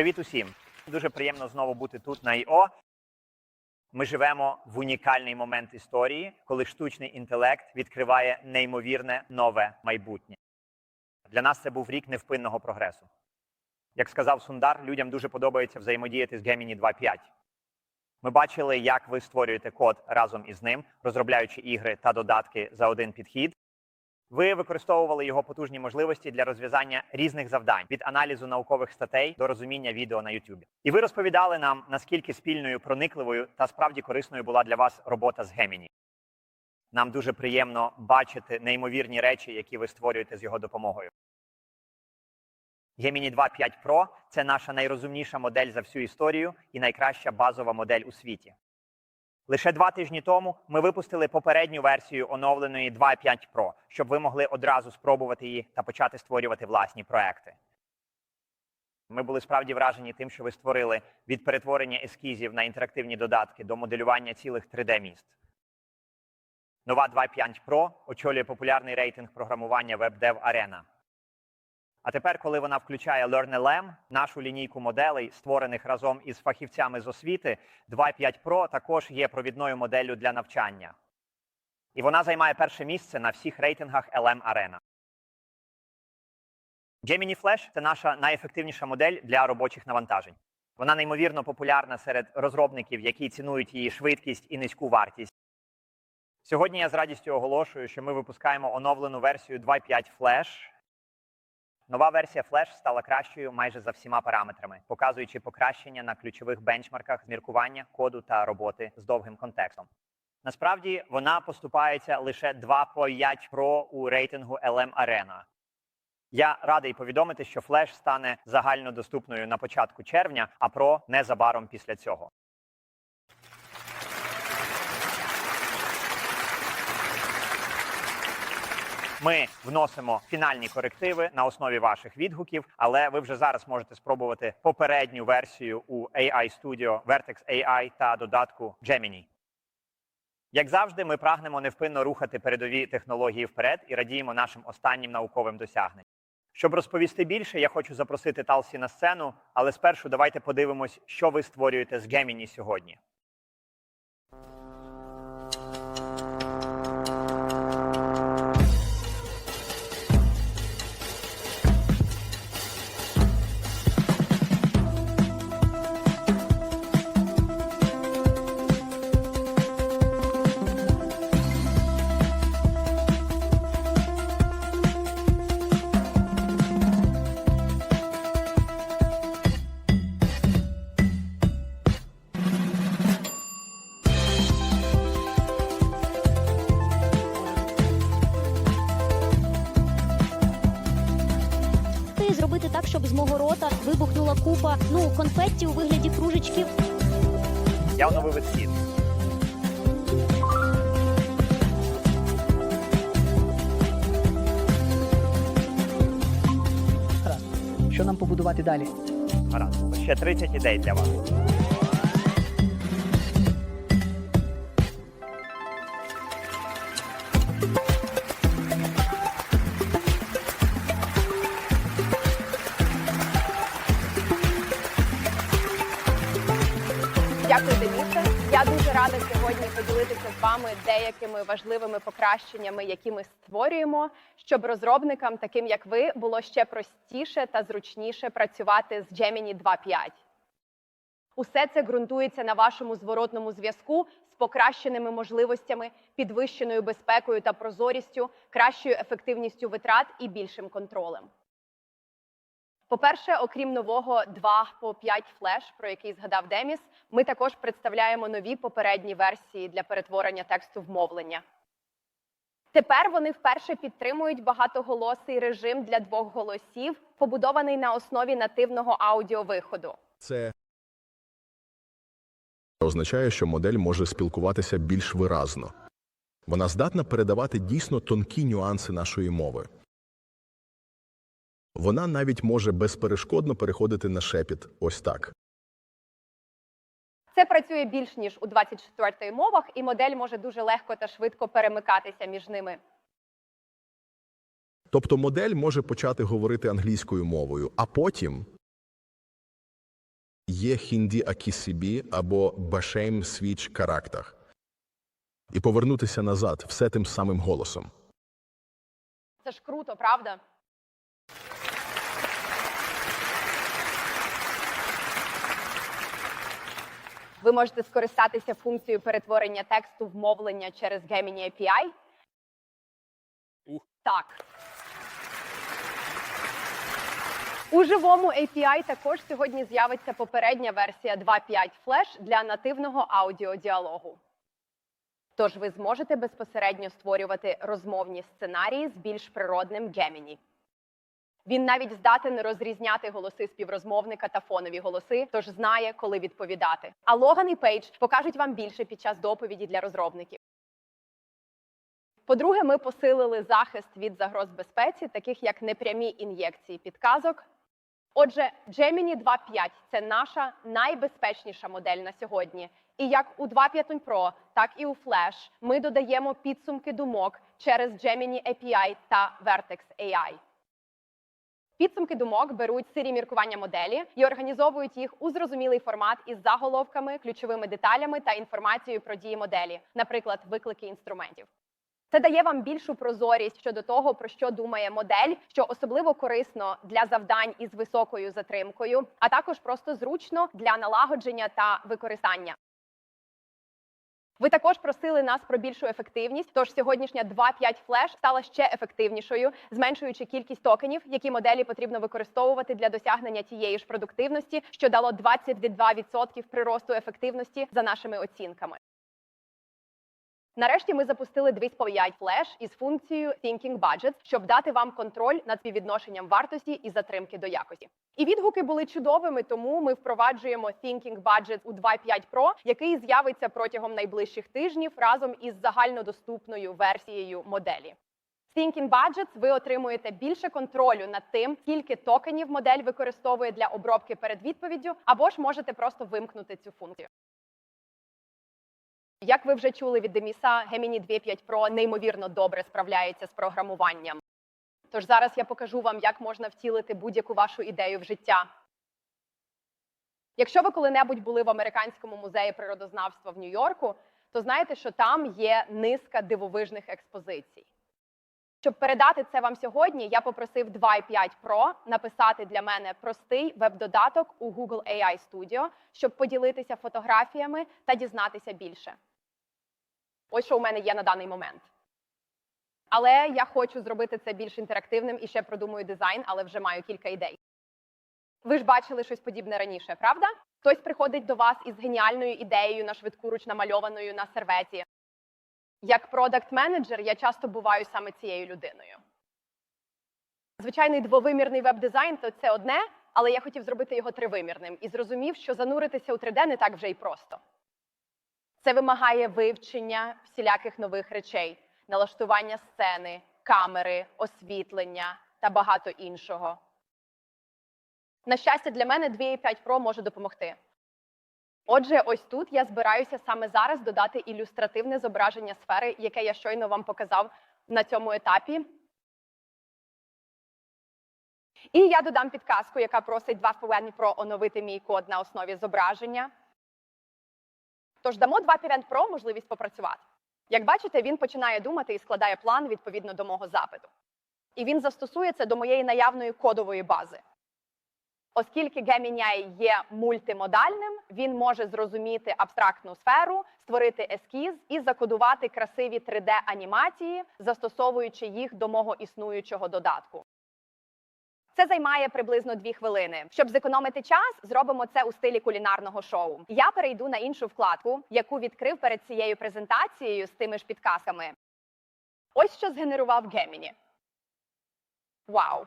Привіт усім! Дуже приємно знову бути тут на ІО. Ми живемо в унікальний момент історії, коли штучний інтелект відкриває неймовірне нове майбутнє. Для нас це був рік невпинного прогресу. Як сказав Сундар, людям дуже подобається взаємодіяти з Gemini 2.5. Ми бачили, як ви створюєте код разом із ним, розробляючи ігри та додатки за один підхід. Ви використовували його потужні можливості для розв'язання різних завдань від аналізу наукових статей до розуміння відео на YouTube. І ви розповідали нам, наскільки спільною, проникливою та справді корисною була для вас робота з Gemini. Нам дуже приємно бачити неймовірні речі, які ви створюєте з його допомогою. Gemini 2.5 Pro – це наша найрозумніша модель за всю історію і найкраща базова модель у світі. Лише два тижні тому ми випустили попередню версію оновленої 2.5 Pro, щоб ви могли одразу спробувати її та почати створювати власні проекти. Ми були справді вражені тим, що ви створили від перетворення ескізів на інтерактивні додатки до моделювання цілих 3D-міст. Нова 2.5 Pro очолює популярний рейтинг програмування WebDev Arena. А тепер, коли вона включає LearnLM, нашу лінійку моделей, створених разом із фахівцями з освіти, 2.5 Pro також є провідною моделлю для навчання. І вона займає перше місце на всіх рейтингах LM Arena. Gemini Flash – це наша найефективніша модель для робочих навантажень. Вона неймовірно популярна серед розробників, які цінують її швидкість і низьку вартість. Сьогодні я з радістю оголошую, що ми випускаємо оновлену версію 2.5 Flash. Нова версія Flash стала кращою майже за всіма параметрами, показуючи покращення на ключових бенчмарках з міркування, коду та роботи з довгим контекстом. Насправді вона поступається лише 2.5 Pro у рейтингу LM Arena. Я радий повідомити, що Flash стане загальнодоступною на початку червня, а Pro незабаром після цього. Ми вносимо фінальні корективи на основі ваших відгуків, але ви вже зараз можете спробувати попередню версію у AI Studio, Vertex AI та додатку Gemini. Як завжди, ми прагнемо невпинно рухати передові технології вперед і радіємо нашим останнім науковим досягненням. Щоб розповісти більше, я хочу запросити Талсі на сцену, але спершу давайте подивимось, що ви створюєте з Gemini сьогодні. Вибухнула купа ну конфетті у вигляді кружечків. Я оновив ескіз. Гаразд. Що нам побудувати далі? Гаразд. Ще 30 ідей для вас. Вами деякими важливими покращеннями, які ми створюємо, щоб розробникам, таким як ви, було ще простіше та зручніше працювати з Gemini 2.5. Усе це ґрунтується на вашому зворотному зв'язку з покращеними можливостями, підвищеною безпекою та прозорістю, кращою ефективністю витрат і більшим контролем. По-перше, окрім нового 2 по 5 флеш, про який згадав Деміс, ми також представляємо нові попередні версії для перетворення тексту в мовлення. Тепер вони вперше підтримують багатоголосий режим для двох голосів, побудований на основі нативного аудіовиходу. Це означає, що модель може спілкуватися більш виразно. Вона здатна передавати дійсно тонкі нюанси нашої мови. Вона навіть може безперешкодно переходити на шепіт ось так. Це працює більш ніж у 24 мовах, і модель може дуже легко та швидко перемикатися між ними. Тобто модель може почати говорити англійською мовою, а потім є хінді акісібі або башейм свіч карактах. І повернутися назад все тим самим голосом. Це ж круто, правда? Ви можете скористатися функцією перетворення тексту в мовлення через Gemini API. Так. У живому API також сьогодні з'явиться попередня версія 2.5 Flash для нативного аудіодіалогу. Тож ви зможете безпосередньо створювати розмовні сценарії з більш природним Gemini. Він навіть здатен розрізняти голоси співрозмовника та фонові голоси, тож знає, коли відповідати. А Логан і Пейдж покажуть вам більше під час доповіді для розробників. По-друге, ми посилили захист від загроз безпеці, таких як непрямі ін'єкції підказок. Отже, Gemini 2.5 – це наша найбезпечніша модель на сьогодні. І як у 2.5 Pro, так і у Flash ми додаємо підсумки думок через Gemini API та Vertex AI. Підсумки думок беруть сирі міркування моделі і організовують їх у зрозумілий формат із заголовками, ключовими деталями та інформацією про дії моделі, наприклад, виклики інструментів. Це дає вам більшу прозорість щодо того, про що думає модель, що особливо корисно для завдань із високою затримкою, а також просто зручно для налагодження та використання. Ви також просили нас про більшу ефективність. Тож сьогоднішня 2.5 Flash стала ще ефективнішою, зменшуючи кількість токенів, які моделі потрібно використовувати для досягнення тієї ж продуктивності, що дало 22% приросту ефективності за нашими оцінками. Нарешті ми запустили 2.5 Flash із функцією Thinking Budget, щоб дати вам контроль над співвідношенням вартості і затримки до якості. І відгуки були чудовими, тому ми впроваджуємо Thinking Budget у 2.5 Pro, який з'явиться протягом найближчих тижнів разом із загальнодоступною версією моделі. З Thinking Budgets ви отримуєте більше контролю над тим, скільки токенів модель використовує для обробки перед відповіддю, або ж можете просто вимкнути цю функцію. Як ви вже чули від Деміса, Gemini 2.5 Pro неймовірно добре справляється з програмуванням. Тож зараз я покажу вам, як можна втілити будь-яку вашу ідею в життя. Якщо ви коли-небудь були в американському музеї природознавства в Нью-Йорку, то знаєте, що там є низка дивовижних експозицій. Щоб передати це вам сьогодні, я попросив 2.5 Pro написати для мене простий веб-додаток у Google AI Studio, щоб поділитися фотографіями та дізнатися більше. Ось що у мене є на даний момент. Але я хочу зробити це більш інтерактивним і ще продумую дизайн, але вже маю кілька ідей. Ви ж бачили щось подібне раніше, правда? Хтось приходить до вас із геніальною ідеєю на швидкуруч намальованою на серветі. Як продакт-менеджер я часто буваю саме цією людиною. Звичайний двовимірний веб-дизайн то це одне, але я хотів зробити його тривимірним і зрозумів, що зануритися у 3D не так вже й просто. Це вимагає вивчення всіляких нових речей, налаштування сцени, камери, освітлення та багато іншого. На щастя, для мене 2.5 Pro може допомогти. Отже, ось тут я збираюся саме зараз додати ілюстративне зображення сфери, яке я щойно вам показав на цьому етапі. І я додам підказку, яка просить 2.5 Pro оновити мій код на основі зображення. Тож дамо 2.5 Pro можливість попрацювати. Як бачите, він починає думати і складає план відповідно до мого запиту. І він застосує це до моєї наявної кодової бази. Оскільки Gemini є мультимодальним, він може зрозуміти абстрактну сферу, створити ескіз і закодувати красиві 3D-анімації, застосовуючи їх до мого існуючого додатку. Це займає приблизно дві хвилини. Щоб зекономити час, зробимо це у стилі кулінарного шоу. Я перейду на іншу вкладку, яку відкрив перед цією презентацією з тими ж підказками. Ось що згенерував Gemini. Вау!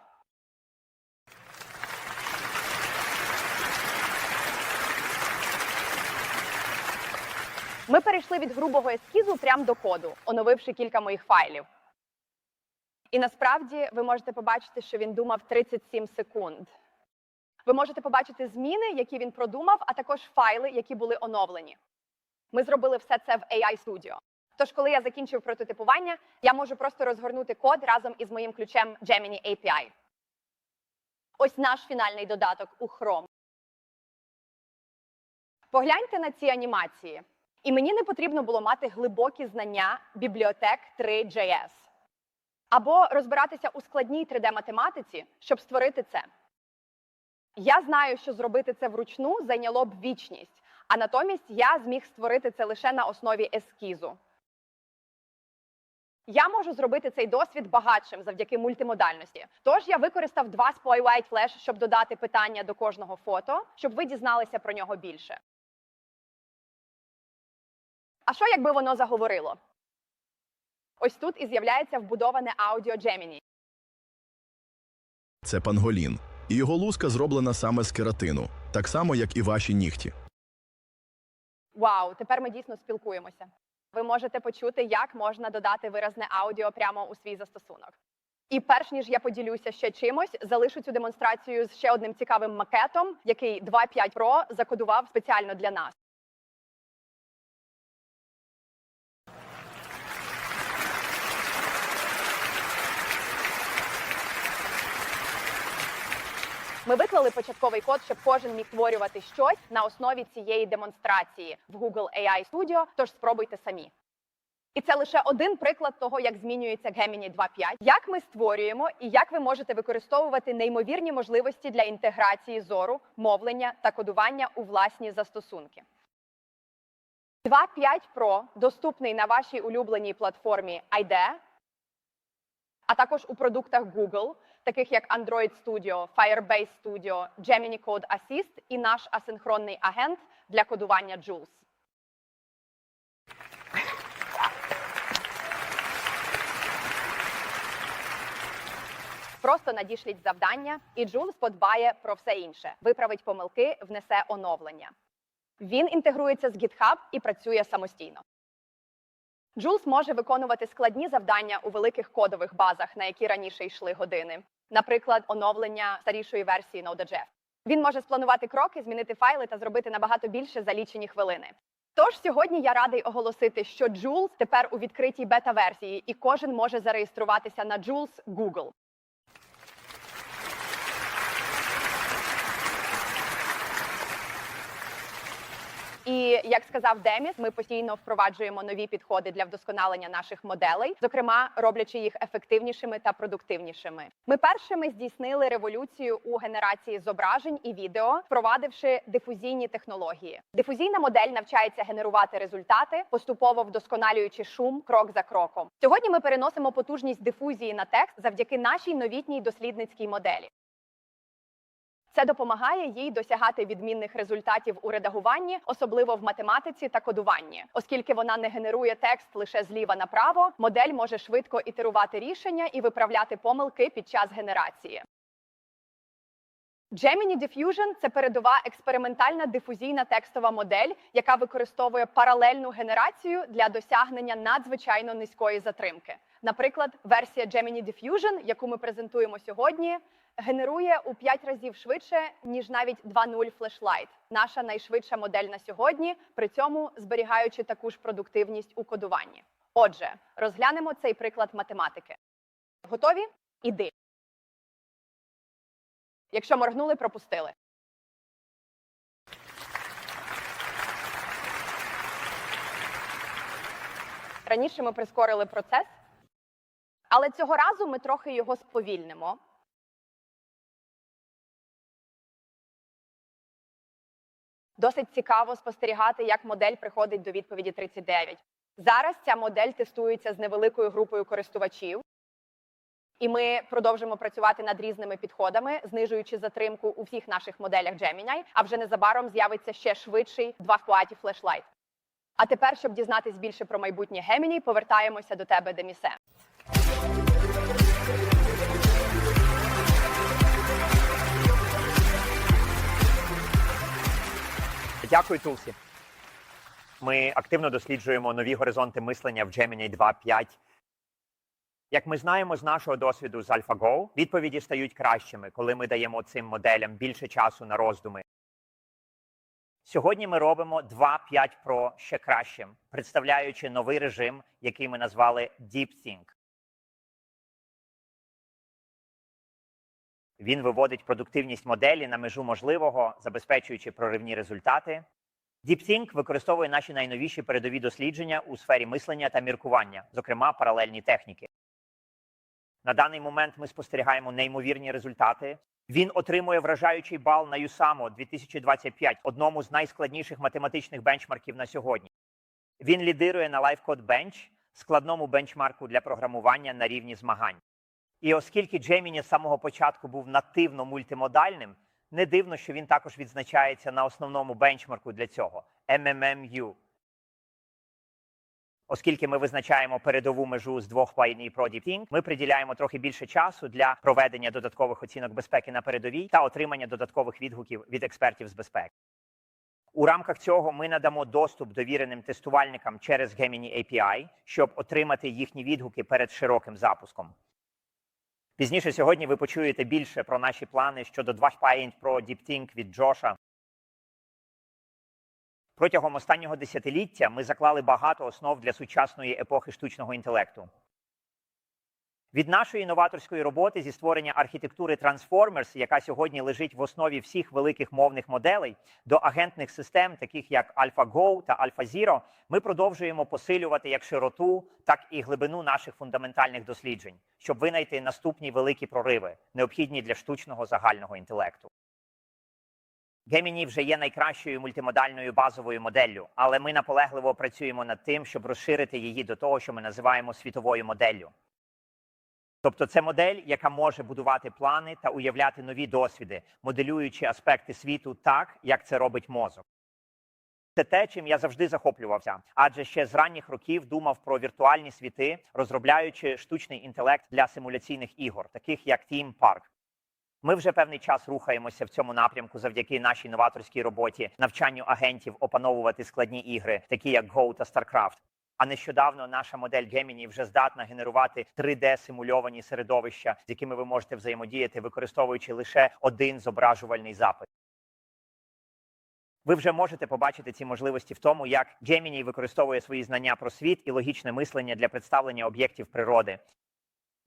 Ми перейшли від грубого ескізу прямо до коду, оновивши кілька моїх файлів. І насправді ви можете побачити, що він думав 37 секунд. Ви можете побачити зміни, які він продумав, а також файли, які були оновлені. Ми зробили все це в AI Studio. Тож, коли я закінчив прототипування, я можу просто розгорнути код разом із моїм ключем Gemini API. Ось наш фінальний додаток у Chrome. Погляньте на ці анімації. І мені не потрібно було мати глибокі знання бібліотек 3JS або розбиратися у складній 3D-математиці, щоб створити це. Я знаю, що зробити це вручну зайняло б вічність, а натомість я зміг створити це лише на основі ескізу. Я можу зробити цей досвід багатшим завдяки мультимодальності. Тож я використав два White Flash, щоб додати питання до кожного фото, щоб ви дізналися про нього більше. А що якби воно заговорило? Ось тут і з'являється вбудоване аудіо Gemini. Це панголін, і його луска зроблена саме з кератину, так само, як і ваші нігті. Вау, тепер ми дійсно спілкуємося. Ви можете почути, як можна додати виразне аудіо прямо у свій застосунок. І перш ніж я поділюся ще чимось, залишу цю демонстрацію з ще одним цікавим макетом, який 2.5 Pro закодував спеціально для нас. Ми виклали початковий код, щоб кожен міг створювати щось на основі цієї демонстрації в Google AI Studio, тож спробуйте самі. І це лише один приклад того, як змінюється Gemini 2.5, як ми створюємо і як ви можете використовувати неймовірні можливості для інтеграції зору, мовлення та кодування у власні застосунки. 2.5 Pro доступний на вашій улюбленій платформі IDE, а також у продуктах Google, таких як Android Studio, Firebase Studio, Gemini Code Assist і наш асинхронний агент для кодування Jules. Просто надішліть завдання, і Jules подбає про все інше, виправить помилки, внесе оновлення. Він інтегрується з GitHub і працює самостійно. Jules може виконувати складні завдання у великих кодових базах, на які раніше йшли години, наприклад, оновлення старішої версії Node.js. Він може спланувати кроки, змінити файли та зробити набагато більше за лічені хвилини. Тож сьогодні я радий оголосити, що Jules тепер у відкритій бета-версії, і кожен може зареєструватися на Jules Google. І як сказав Деміс, ми постійно впроваджуємо нові підходи для вдосконалення наших моделей, зокрема роблячи їх ефективнішими та продуктивнішими. Ми першими здійснили революцію у генерації зображень і відео, впровадивши дифузійні технології. Дифузійна модель навчається генерувати результати, поступово вдосконалюючи шум крок за кроком. Сьогодні ми переносимо потужність дифузії на текст завдяки нашій новітній дослідницькій моделі. Це допомагає їй досягати відмінних результатів у редагуванні, особливо в математиці та кодуванні, оскільки вона не генерує текст лише зліва направо, модель може швидко ітерувати рішення і виправляти помилки під час генерації. Gemini Diffusion – це передова експериментальна дифузійна текстова модель, яка використовує паралельну генерацію для досягнення надзвичайно низької затримки. Наприклад, версія Gemini Diffusion, яку ми презентуємо сьогодні, генерує у 5 разів швидше, ніж навіть 2.0 Flashlight, наша найшвидша модель на сьогодні, при цьому зберігаючи таку ж продуктивність у кодуванні. Отже, розглянемо цей приклад математики. Готові? Іди. Якщо моргнули, пропустили. Раніше ми прискорили процес, але цього разу ми трохи його сповільнимо. Досить цікаво спостерігати, як модель приходить до відповіді 39. Зараз ця модель тестується з невеликою групою користувачів, і ми продовжимо працювати над різними підходами, знижуючи затримку у всіх наших моделях Gemini, а вже незабаром з'явиться ще швидший два в платі флешлайт. А тепер, щоб дізнатись більше про майбутнє Gemini, повертаємося до тебе, Демісе. Дякую, Тулсі. Ми активно досліджуємо нові горизонти мислення в Gemini 2.5. Як ми знаємо з нашого досвіду з AlphaGo, відповіді стають кращими, коли ми даємо цим моделям більше часу на роздуми. Сьогодні ми робимо 2.5 Pro ще кращим, представляючи новий режим, який ми назвали DeepThink. Він виводить продуктивність моделі на межу можливого, забезпечуючи проривні результати. DeepThink використовує наші найновіші передові дослідження у сфері мислення та міркування, зокрема паралельні техніки. На даний момент ми спостерігаємо неймовірні результати. Він отримує вражаючий бал на USAMO 2025, одному з найскладніших математичних бенчмарків на сьогодні. Він лідирує на LiveCode Bench, складному бенчмарку для програмування на рівні змагань. І оскільки Gemini з самого початку був нативно мультимодальним, не дивно, що він також відзначається на основному бенчмарку для цього MMMU. Оскільки ми визначаємо передову межу з двох Play Pro DeepThink, ми приділяємо трохи більше часу для проведення додаткових оцінок безпеки на передовій та отримання додаткових відгуків від експертів з безпеки. У рамках цього ми надамо доступ довіреним тестувальникам через Gemini API, щоб отримати їхні відгуки перед широким запуском. Пізніше сьогодні ви почуєте більше про наші плани щодо 2 Paint Pro DeepThink від Джоша. Протягом останнього десятиліття ми заклали багато основ для сучасної епохи штучного інтелекту. Від нашої новаторської роботи зі створення архітектури Transformers, яка сьогодні лежить в основі всіх великих мовних моделей, до агентних систем, таких як AlphaGo та AlphaZero, ми продовжуємо посилювати як широту, так і глибину наших фундаментальних досліджень, щоб винайти наступні великі прориви, необхідні для штучного загального інтелекту. Gemini вже є найкращою мультимодальною базовою моделлю, але ми наполегливо працюємо над тим, щоб розширити її до того, що ми називаємо світовою моделлю. Тобто це модель, яка може будувати плани та уявляти нові досвіди, моделюючи аспекти світу так, як це робить мозок. Це те, чим я завжди захоплювався, адже ще з ранніх років думав про віртуальні світи, розробляючи штучний інтелект для симуляційних ігор, таких як Theme Park. Ми вже певний час рухаємося в цьому напрямку завдяки нашій новаторській роботі, навчанню агентів опановувати складні ігри, такі як Go та StarCraft. А нещодавно наша модель Gemini вже здатна генерувати 3D-симульовані середовища, з якими ви можете взаємодіяти, використовуючи лише один зображувальний запит. Ви вже можете побачити ці можливості в тому, як Gemini використовує свої знання про світ і логічне мислення для представлення об'єктів природи.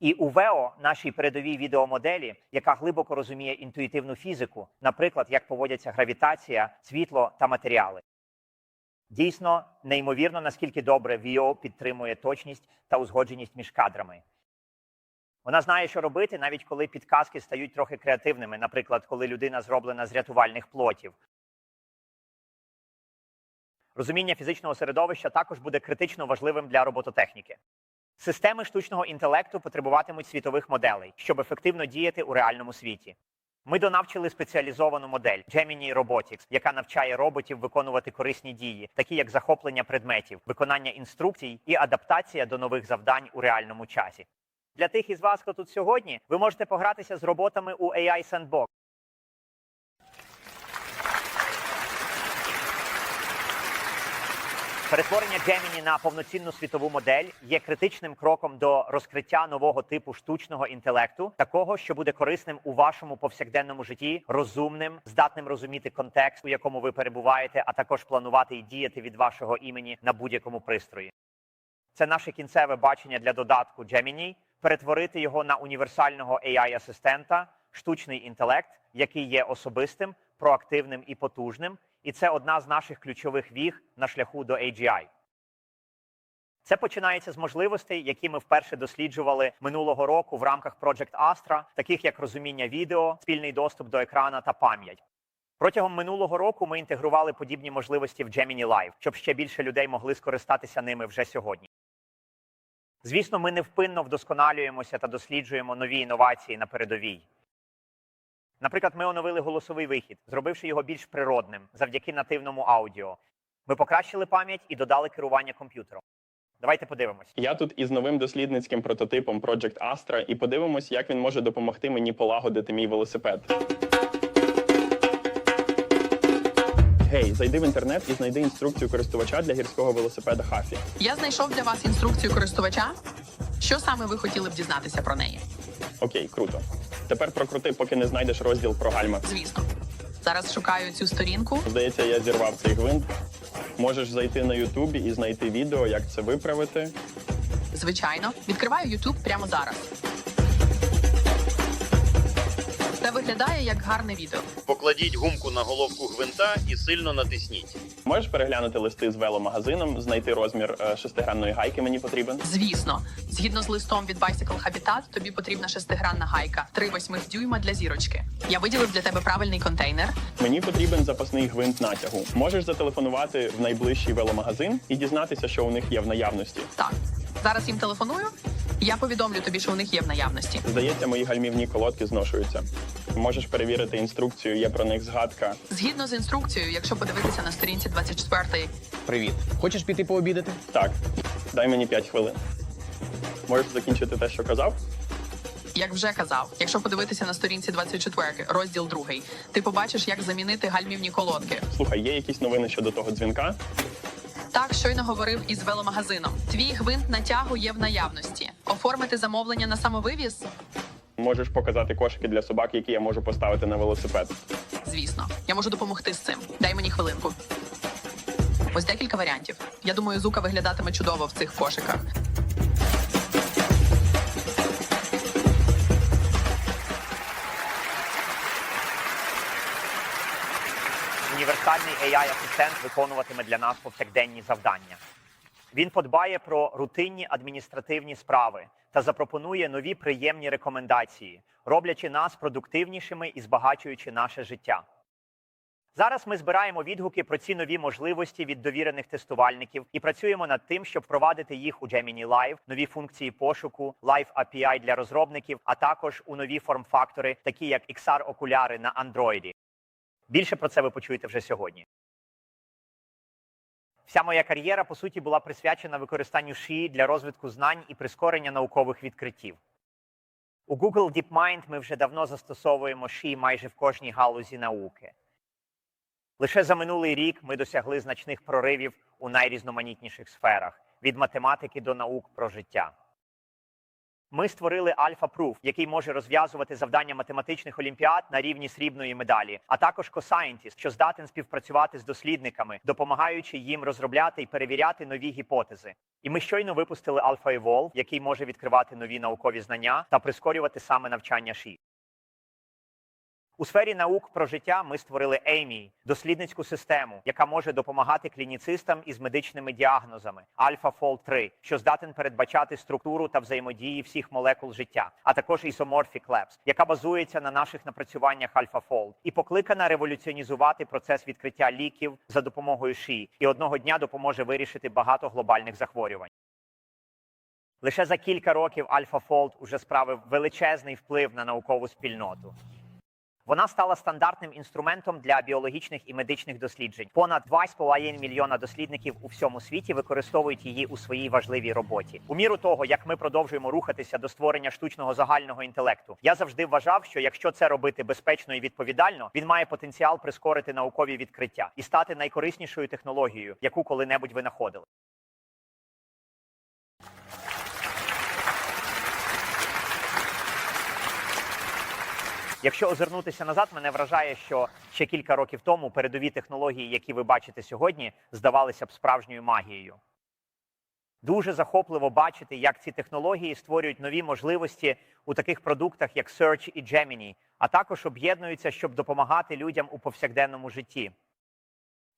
І у VEO, нашій передовій відеомоделі, яка глибоко розуміє інтуїтивну фізику, наприклад, як поводяться гравітація, світло та матеріали. Дійсно, неймовірно, наскільки добре VO підтримує точність та узгодженість між кадрами. Вона знає, що робити, навіть коли підказки стають трохи креативними, наприклад, коли людина зроблена з рятувальних плотів. Розуміння фізичного середовища також буде критично важливим для робототехніки. Системи штучного інтелекту потребуватимуть світових моделей, щоб ефективно діяти у реальному світі. Ми донавчили спеціалізовану модель Gemini Robotics, яка навчає роботів виконувати корисні дії, такі як захоплення предметів, виконання інструкцій і адаптація до нових завдань у реальному часі. Для тих із вас, хто тут сьогодні, ви можете погратися з роботами у AI Sandbox. Перетворення Gemini на повноцінну світову модель є критичним кроком до розкриття нового типу штучного інтелекту, такого, що буде корисним у вашому повсякденному житті, розумним, здатним розуміти контекст, у якому ви перебуваєте, а також планувати і діяти від вашого імені на будь-якому пристрої. Це наше кінцеве бачення для додатку Gemini – перетворити його на універсального AI-асистента, штучний інтелект, який є особистим, проактивним і потужним. І це одна з наших ключових віг на шляху до AGI. Це починається з можливостей, які ми вперше досліджували минулого року в рамках Project Astra, таких як розуміння відео, спільний доступ до екрана та пам'ять. Протягом минулого року ми інтегрували подібні можливості в Gemini Live, щоб ще більше людей могли скористатися ними вже сьогодні. Звісно, ми невпинно вдосконалюємося та досліджуємо нові інновації на передовій. Наприклад, ми оновили голосовий вихід, зробивши його більш природним завдяки нативному аудіо. Ми покращили пам'ять і додали керування комп'ютером. Давайте подивимось. Я тут із новим дослідницьким прототипом Project Astra і подивимось, як він може допомогти мені полагодити мій велосипед. Гей, зайди в інтернет і знайди інструкцію користувача для гірського велосипеда Хафі. Я знайшов для вас інструкцію користувача. Що саме ви хотіли б дізнатися про неї? Окей, круто. Тепер прокрути, поки не знайдеш розділ про гальма. Звісно. Зараз шукаю цю сторінку. Здається, я зірвав цей гвинт. Можеш зайти на Ютубі і знайти відео, як це виправити. Звичайно, відкриваю YouTube прямо зараз. Це виглядає як гарне відео. Покладіть гумку на головку гвинта і сильно натисніть. Можеш переглянути листи з веломагазином, знайти розмір е, шестигранної гайки мені потрібен. Звісно, згідно з листом від Bicycle Habitat, тобі потрібна шестигранна гайка, 3 восьмих дюйма для зірочки. Я виділив для тебе правильний контейнер. Мені потрібен запасний гвинт натягу. Можеш зателефонувати в найближчий веломагазин і дізнатися, що у них є в наявності. Так, зараз їм телефоную. Я повідомлю тобі, що у них є в наявності. Здається, мої гальмівні колодки зношуються. Можеш перевірити інструкцію, є про них згадка. Згідно з інструкцією, якщо подивитися на сторінці 24, Привіт. Хочеш піти пообідати? Так, дай мені 5 хвилин. Можеш закінчити те, що казав? як вже казав, якщо подивитися на сторінці 24, розділ 2, ти побачиш, як замінити гальмівні колодки. Слухай, є якісь новини щодо того дзвінка? Так щойно говорив із веломагазином. Твій гвинт натягу є в наявності. Оформити замовлення на самовивіз? Можеш показати кошики для собак, які я можу поставити на велосипед. Звісно, я можу допомогти з цим. Дай мені хвилинку. Ось декілька варіантів. Я думаю, зука виглядатиме чудово в цих кошиках. Універсальний AI-асистент виконуватиме для нас повсякденні завдання. Він подбає про рутинні адміністративні справи та запропонує нові приємні рекомендації, роблячи нас продуктивнішими і збагачуючи наше життя. Зараз ми збираємо відгуки про ці нові можливості від довірених тестувальників і працюємо над тим, щоб впровадити їх у Gemini Live, нові функції пошуку, Live API для розробників, а також у нові форм-фактори, такі як XR-окуляри на Android. Більше про це ви почуєте вже сьогодні. Вся моя кар'єра, по суті, була присвячена використанню шиї для розвитку знань і прискорення наукових відкриттів. У Google DeepMind ми вже давно застосовуємо шиї майже в кожній галузі науки. Лише за минулий рік ми досягли значних проривів у найрізноманітніших сферах від математики до наук про життя. Ми створили Альфа-Proof, який може розв'язувати завдання математичних олімпіад на рівні срібної медалі, а також CoScientist, що здатен співпрацювати з дослідниками, допомагаючи їм розробляти і перевіряти нові гіпотези. І ми щойно випустили Alpha Evolve, який може відкривати нові наукові знання та прискорювати саме навчання ШІ. У сфері наук про життя ми створили AMI – дослідницьку систему, яка може допомагати клініцистам із медичними діагнозами AlphaFold 3, що здатен передбачати структуру та взаємодії всіх молекул життя, а також Isomorphic Labs, яка базується на наших напрацюваннях AlphaFold і покликана революціонізувати процес відкриття ліків за допомогою ШІ, і одного дня допоможе вирішити багато глобальних захворювань. Лише за кілька років AlphaFold уже справив величезний вплив на наукову спільноту. Вона стала стандартним інструментом для біологічних і медичних досліджень. Понад 2,5 мільйона дослідників у всьому світі використовують її у своїй важливій роботі. У міру того, як ми продовжуємо рухатися до створення штучного загального інтелекту, я завжди вважав, що якщо це робити безпечно і відповідально, він має потенціал прискорити наукові відкриття і стати найкориснішою технологією, яку коли-небудь винаходили. Якщо озирнутися назад, мене вражає, що ще кілька років тому передові технології, які ви бачите сьогодні, здавалися б справжньою магією. Дуже захопливо бачити, як ці технології створюють нові можливості у таких продуктах, як Search і Gemini, а також об'єднуються, щоб допомагати людям у повсякденному житті.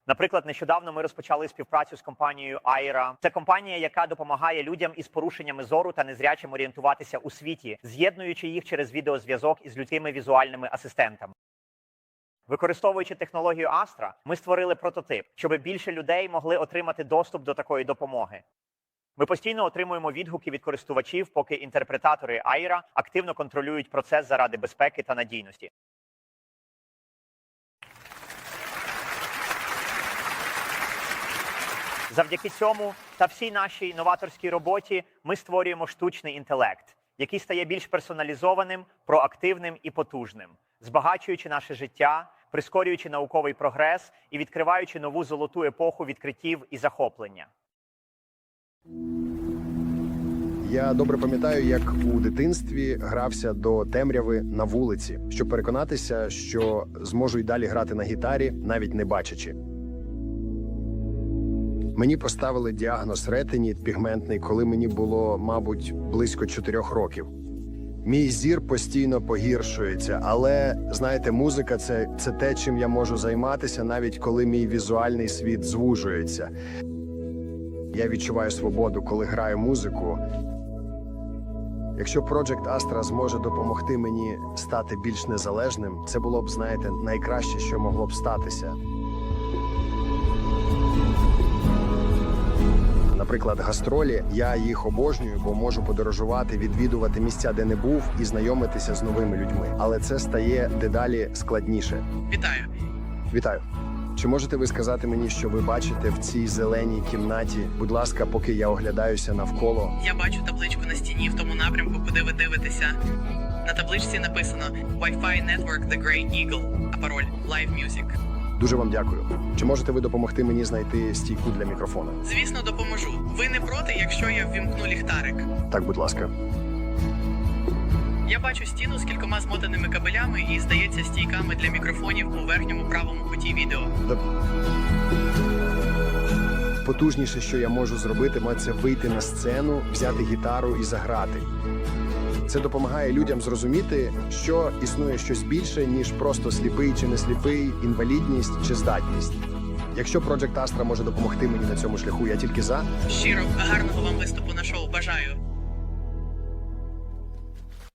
Наприклад, нещодавно ми розпочали співпрацю з компанією Aira. Це компанія, яка допомагає людям із порушеннями зору та незрячим орієнтуватися у світі, з'єднуючи їх через відеозв'язок із людськими візуальними асистентами. Використовуючи технологію Astra, ми створили прототип, щоб більше людей могли отримати доступ до такої допомоги. Ми постійно отримуємо відгуки від користувачів, поки інтерпретатори Aira активно контролюють процес заради безпеки та надійності. Завдяки цьому та всій нашій новаторській роботі ми створюємо штучний інтелект, який стає більш персоналізованим, проактивним і потужним, збагачуючи наше життя, прискорюючи науковий прогрес і відкриваючи нову золоту епоху відкриттів і захоплення. Я добре пам'ятаю, як у дитинстві грався до темряви на вулиці, щоб переконатися, що зможу й далі грати на гітарі, навіть не бачачи. Мені поставили діагноз ретиніт пігментний, коли мені було, мабуть, близько чотирьох років. Мій зір постійно погіршується, але знаєте, музика це, це те, чим я можу займатися, навіть коли мій візуальний світ звужується. Я відчуваю свободу, коли граю музику. Якщо Project Astra зможе допомогти мені стати більш незалежним, це було б, знаєте, найкраще, що могло б статися. Наприклад, гастролі, я їх обожнюю, бо можу подорожувати, відвідувати місця, де не був, і знайомитися з новими людьми. Але це стає дедалі складніше. Вітаю. Вітаю. Чи можете ви сказати мені, що ви бачите в цій зеленій кімнаті? Будь ласка, поки я оглядаюся навколо. Я бачу табличку на стіні в тому напрямку, куди ви дивитеся. На табличці написано Wi-Fi Network The Grey Eagle, а пароль Live Music. Дуже вам дякую. Чи можете ви допомогти мені знайти стійку для мікрофона? Звісно, допоможу. Ви не проти, якщо я ввімкну ліхтарик. Так, будь ласка. Я бачу стіну з кількома змотаними кабелями і, здається, стійками для мікрофонів у верхньому правому куті відео. Потужніше, що я можу зробити, це вийти на сцену, взяти гітару і заграти. Це допомагає людям зрозуміти, що існує щось більше, ніж просто сліпий чи не сліпий, інвалідність чи здатність. Якщо Project Astra може допомогти мені на цьому шляху, я тільки за. Щиро, гарного вам виступу на шоу. Бажаю.